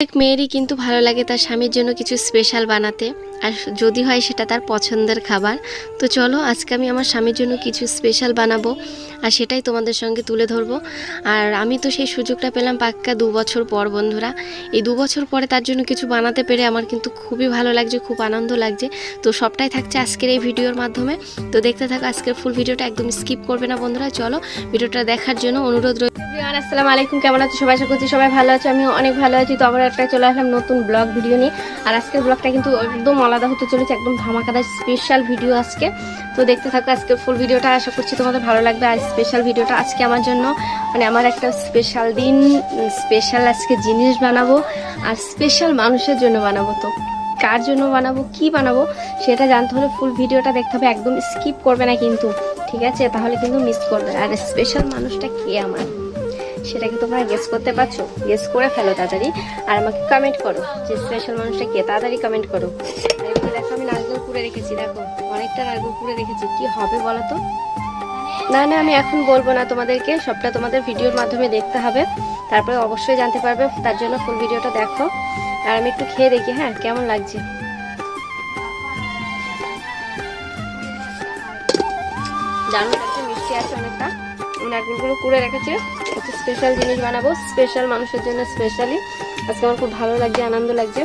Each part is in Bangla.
প্রত্যেক মেয়েরই কিন্তু ভালো লাগে তার স্বামীর জন্য কিছু স্পেশাল বানাতে। আর যদি হয় সেটা তার পছন্দের খাবার। তো চলো আজকে আমি আমার স্বামীর জন্য কিছু স্পেশাল বানাবো আর সেটাই তোমাদের সঙ্গে তুলে ধরবো। আর আমি তো সেই সুযোগটা পেলাম পাক্কা দু বছর পর বন্ধুরা। এই দু বছর পরে তার জন্য কিছু বানাতে পেরে আমার কিন্তু খুবই ভালো লাগছে খুব আনন্দ লাগছে। তো সবটাই থাকছে আজকের এই ভিডিওর মাধ্যমে। তো দেখতে থাকো আজকের ফুল ভিডিওটা একদম স্কিপ করবে না বন্ধুরা। চলো ভিডিওটা দেখার জন্য অনুরোধ এভরিওয়ান, আসসালামু আলাইকুম কেমন আছো? সবাই আশা করছি সবাই ভালো আছে। আমি অনেক ভালো আছি। তো আবার একটা চলে আসলাম নতুন ব্লগ ভিডিও নিয়ে। আর আজকের ব্লগটা কিন্তু একদম আলাদা হতে চলেছে, একদম ধামাকাদার স্পেশাল ভিডিও আজকে। তো দেখতে থাকো আজকে ফুল ভিডিওটা আশা করছি তোমাদের ভালো লাগবে। আর স্পেশাল ভিডিওটা আজকে আমার জন্য মানে আমার একটা স্পেশাল দিন স্পেশাল আজকে জিনিস বানাবো, আর স্পেশাল মানুষের জন্য বানাবো তো। কার জন্য বানাবো, কি বানাবো, সেটা জানতে হলে ফুল ভিডিওটা দেখতে হবে, একদম স্কিপ করবে না কিন্তু, ঠিক আছে? তাহলে কিন্তু মিস করবে। আর স্পেশাল মানুষটা কে আমার? সেটা কি তোমরা গেস করতে পারছ? গেস করে ফেলো তাড়াতাড়ি। আর আমাকে কমেন্ট করো যে স্পেশাল মানুষটা কে, তাড়াতাড়ি কমেন্ট করো। আর দেখো আমি নারকেল কুড়ে রেখেছি, দেখো। অনেকটা নারকেল কুড়ে রেখেছি। কি হবে বলো তো? না না, আমি এখন বলব না তোমাদেরকে। সবটা তোমাদের ভিডিওর মাধ্যমে দেখতে হবে। তারপরে অবশ্যই জানতে পারবে, তার জন্য ফুল ভিডিওটা দেখো। আর আমি একটু খেয়ে দেখি হ্যাঁ? কেমন লাগছে? দারুণ লাগছে মিষ্টি আছে অনেকটা। নারকেলগুলো কুড়ে রেখেছে একটা স্পেশাল জিনিস বানাবো স্পেশাল মানুষের জন্য স্পেশালি আজকে আমার খুব ভালো লাগছে, আনন্দ লাগছে।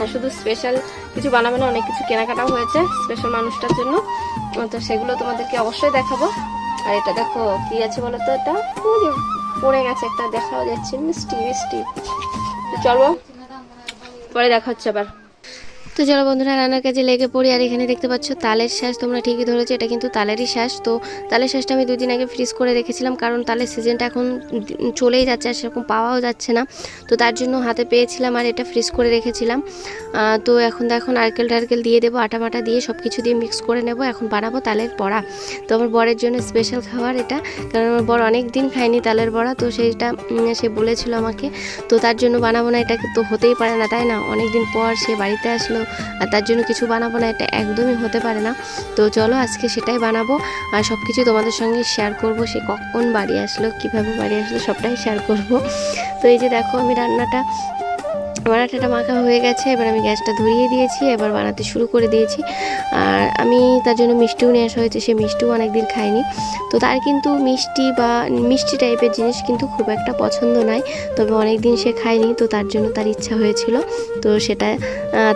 আর শুধু স্পেশাল কিছু বানাবে না, অনেক কিছু কেনাকাটাও হয়েছে স্পেশাল মানুষটার জন্য। তো সেগুলো তোমাদেরকে অবশ্যই দেখাবো। আর এটা দেখো, কি আছে বলো তো এটা? পড়ে গেছে একটা, দেখাও যাচ্ছে, মিষ্টি মিষ্টি। চলো, পরে দেখা হচ্ছে আবার। তো চলো বন্ধুরা, রান্নার কাজে লেগে পড়ি। আর এখানে দেখতে পাচ্ছ তালের শ্বাস তোমরা ঠিকই ধরেছো, এটা কিন্তু তালেরই শ্বাস তো তালের শ্বাসটা আমি দুদিন আগে ফ্রিজ করে রেখেছিলাম, কারণ তালের সিজনটা এখন চলেই যাচ্ছে আর সেরকম পাওয়াও যাচ্ছে না। তো তার জন্য হাতে পেয়েছিলাম আর এটা ফ্রিজ করে রেখেছিলাম। তো এখন দেখো নারকেল টারকেল দিয়ে দেবো, আটা মাটা দিয়ে সব কিছু দিয়ে মিক্স করে নেব। এখন বানাবো তালের বড়া। তো আমার বরের জন্য স্পেশাল খাবার এটা, কারণ আমার বর অনেক দিন খায়নি তালের বড়া, তো সেইটা সে বলেছিল আমাকে। তো তার জন্য বানাবো না, এটা তো হতেই পারে না, তাই না? অনেক দিন পর সে বাড়িতে আসলো আর তার জন্য কিছু বানাবো না, এটা একদমই হতে পারে না। তো চলো আজকে সেটাই বানাবো। আর সব কিছু তোমাদের সঙ্গে শেয়ার করব, সে কখন বাড়ি আসলো, কীভাবে বাড়ি আসলো, সবটাই শেয়ার করব। তো এই যে দেখো আমি রান্নাটা আমার মাখা হয়ে গেছে, এবার আমি গ্যাসটা ধরিয়ে দিয়েছি, এবার বানাতে শুরু করে দিয়েছি। আর আমি তার জন্য মিষ্টিও নিয়ে আসা হয়েছে, সে মিষ্টিও অনেকদিন খাইনি তো তার কিন্তু মিষ্টি বা মিষ্টি টাইপের জিনিস কিন্তু খুব একটা পছন্দ নয়, তবে অনেক দিন সে খায়নি, তো তার জন্য তার ইচ্ছা হয়েছিল। তো সেটা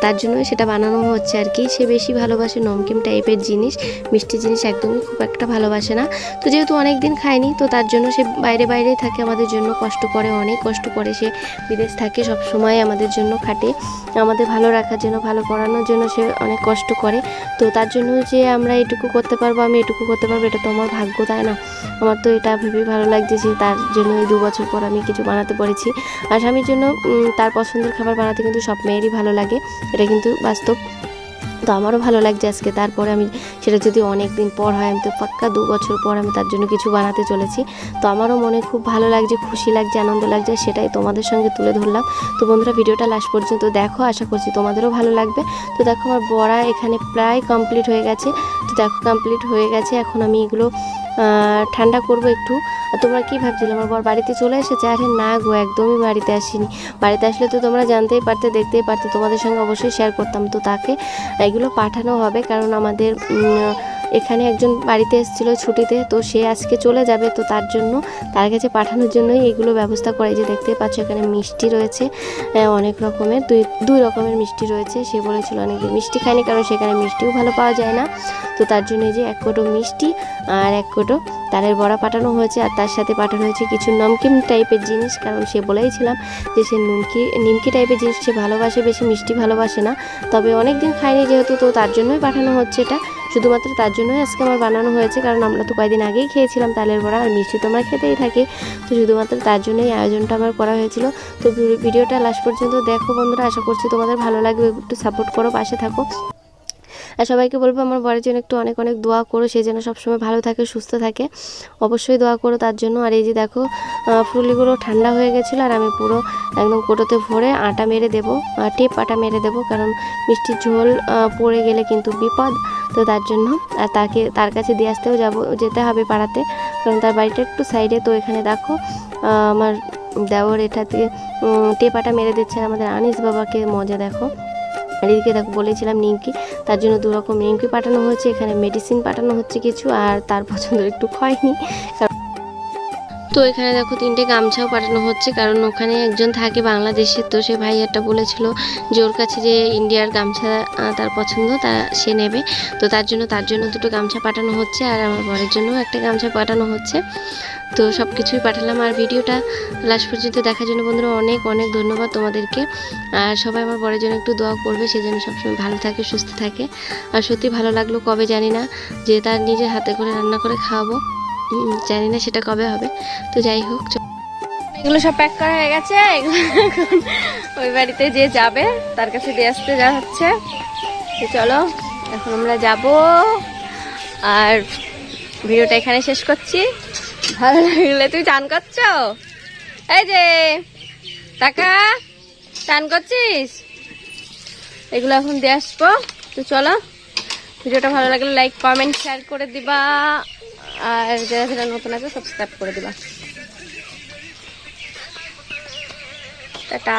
তার জন্য সেটা বানানো হচ্ছে আর কি। সে বেশি ভালোবাসে নমকিন টাইপের জিনিস, মিষ্টি জিনিস একদমই খুব একটা ভালোবাসে না। তো যেহেতু অনেক দিন খায়নি, তো তার জন্য সে বাইরে বাইরেই থাকে, আমাদের জন্য কষ্ট করে, অনেক কষ্ট করে সে বিদেশ থাকে সব সময় আমাদের জন্য খাটে। আমাদের ভালো রাখার জন্য, ভালো পড়ানোর জন্য সে অনেক কষ্ট করে। তো তার জন্য যে আমরা এটুকু করতে পারব, আমি এটুকু করতে পারব, এটা তো আমার ভাগ্য, তাই না? আমার তো এটা ভেবে ভালো লাগছে যে তার জন্য এই দু বছর পর আমি কিছু বানাতে পেরেছি আর স্বামীর জন্য তার পছন্দের খাবার বানাতে কিন্তু সব মেয়েরই ভালো লাগে। এটা কিন্তু বাস্তব। তো আমারও ভালো লাগছে আজকে। তারপরে আমি সেটা যদি অনেক দিন পর হয়, আমি তো পাক্কা দু বছর পর আমি তার জন্য কিছু বানাতে চলেছি। তো আমারও মনে খুব ভালো লাগছে, খুশি লাগছে, আনন্দ লাগছে, সেটাই তোমাদের সঙ্গে তুলে ধরলাম। তো বন্ধুরা, ভিডিওটা লাস্ট পর্যন্ত দেখো, আশা করছি তোমাদেরও ভালো লাগবে। তো দেখো, আমার বড়া এখানে প্রায় কমপ্লিট হয়ে গেছে। তো দেখো কমপ্লিট হয়ে গেছে। এখন আমি এগুলো ঠান্ডা করব একটু। আর তোমরা কি ভাবছিলে? আমার বর বাড়িতে চলে এসেছে? আরে না গো, একদমই বাড়িতে আসিনি। বাড়িতে আসলে তো তোমরা জানতেই পারতে, দেখতেই পারতে, তোমাদের সঙ্গে অবশ্যই শেয়ার করতাম। তো তাকে এগুলো পাঠানো হবে, কারণ আমাদের এখানে একজন বাড়িতে এসেছিল ছুটিতে, তো সে আজকে চলে যাবে, তো তার জন্য তার কাছে পাঠানোর জন্যই এগুলো ব্যবস্থা করে যে দেখতেই পাচ্ছ এখানে মিষ্টি রয়েছে অনেক রকমের, দুই দুই রকমের মিষ্টি রয়েছে, সে বলেছিল অনেক মিষ্টি খায়নি কারণ সেখানে মিষ্টিও ভালো পাওয়া যায় না, তো তার জন্য যে এক কোটো মিষ্টি আর এক কোটো তালের বড়া পাঠানো হয়েছে আর তার সাথে পাঠানো হয়েছে কিছু নমকিন টাইপের জিনিস, কারণ সে বলেইছিলাম যে সে নিমকি নিমকি টাইপের জিনিস সে ভালোবাসে, বেশি মিষ্টি ভালোবাসে না, তবে অনেক দিন খায়নি যেহেতু, তো তার জন্যই পাঠানো হচ্ছে এটা শুধুমাত্র তার জন্যই আজকে আমার বানানো হয়েছে, কারণ আমরা তো কয়েকদিন আগেই খেয়েছিলাম তালের বড়া আর মিষ্টি তো আমরা খেতেই থাকি। তো শুধুমাত্র তার জন্যই আয়োজনটা আমার করা হয়েছিল। তো ভিডিওটা লাস্ট পর্যন্ত দেখো বন্ধুরা, আশা করছি তোমাদের ভালো লাগবে। একটু সাপোর্ট করো, পাশে থাকো। আর সবাইকে বলব, আমার বরের জন্য একটু অনেক অনেক দোয়া করো, সে যেন সবসময় ভালো থাকে, সুস্থ থাকে। অবশ্যই দোয়া করো তার জন্য। আর এই যে দেখো ফুলগুলো ঠান্ডা হয়ে গেছিল আর আমি পুরো একদম কোটোতে ভরে আটা মেরে দেবো টেপ আটা মেরে দেবো, কারণ মিষ্টির ঝোল পড়ে গেলে কিন্তু বিপদ। তো তার জন্য, আর তাকে, তার কাছে দিয়ে আসতেও যাব, যেতে হবে পাড়াতে, কারণ তার বাড়িটা একটু সাইডে। তো এখানে দেখো আমার দেওয়ার এটাতে টেপাটা মেরে দিচ্ছে আর আমাদের আনিস বাবাকে, মজা দেখো। আর এদিকে দেখো বলেছিলাম নিমকি, তার জন্য দু রকম নিমকি পাঠানো হয়েছে, এখানে মেডিসিন পাঠানো হচ্ছে কিছু, আর তার পছন্দ একটু খয়নি। তো এখানে দেখো তিনটে গামছাও পাঠানো হচ্ছে, কারণ ওখানে একজন থাকে বাংলাদেশের তো সে ভাইয়াটা বলেছিল যে ওর কাছে যে ইন্ডিয়ার গামছা তার পছন্দ, তা সে নেবে। তো তার জন্য তার জন্য দুটো গামছা পাঠানো হচ্ছে আর আমার বরের জন্য একটা গামছা পাঠানো হচ্ছে। তো সব কিছুই পাঠালাম আর ভিডিওটা লাস্ট পর্যন্ত দেখার জন্য বন্ধুরা অনেক অনেক ধন্যবাদ তোমাদেরকে। আর সবাই আমার বরের জন্য একটু দোয়া করবে, সে যেন সবসময় ভালো থাকে, সুস্থ থাকে। আর সত্যি ভালো লাগল, কবে জানি না, যে তার নিজের হাতে করে রান্না করে খাওয়াবো। জানি না সেটা কবে হবে। তো যাই হোক এগুলো সব প্যাক করা হয়ে গেছে। ওই বাড়িতে যে যাবে, তার কাছে দিয়ে আসতে যাওয়া হচ্ছে। তো চলো, এখন আমরা যাব। আর ভিডিওটা এখানে শেষ করছি। ভালো লাগলে তুই চান করছ? এই যে টাকা চান করছিস? এগুলো এখন দিয়ে আসব। তো চলো, ভিডিওটা ভালো লাগলে লাইক কমেন্ট শেয়ার করে দিবা। আর যারা যারা নতুন আছে সাবস্ক্রাইব করে দিবা। টাটা।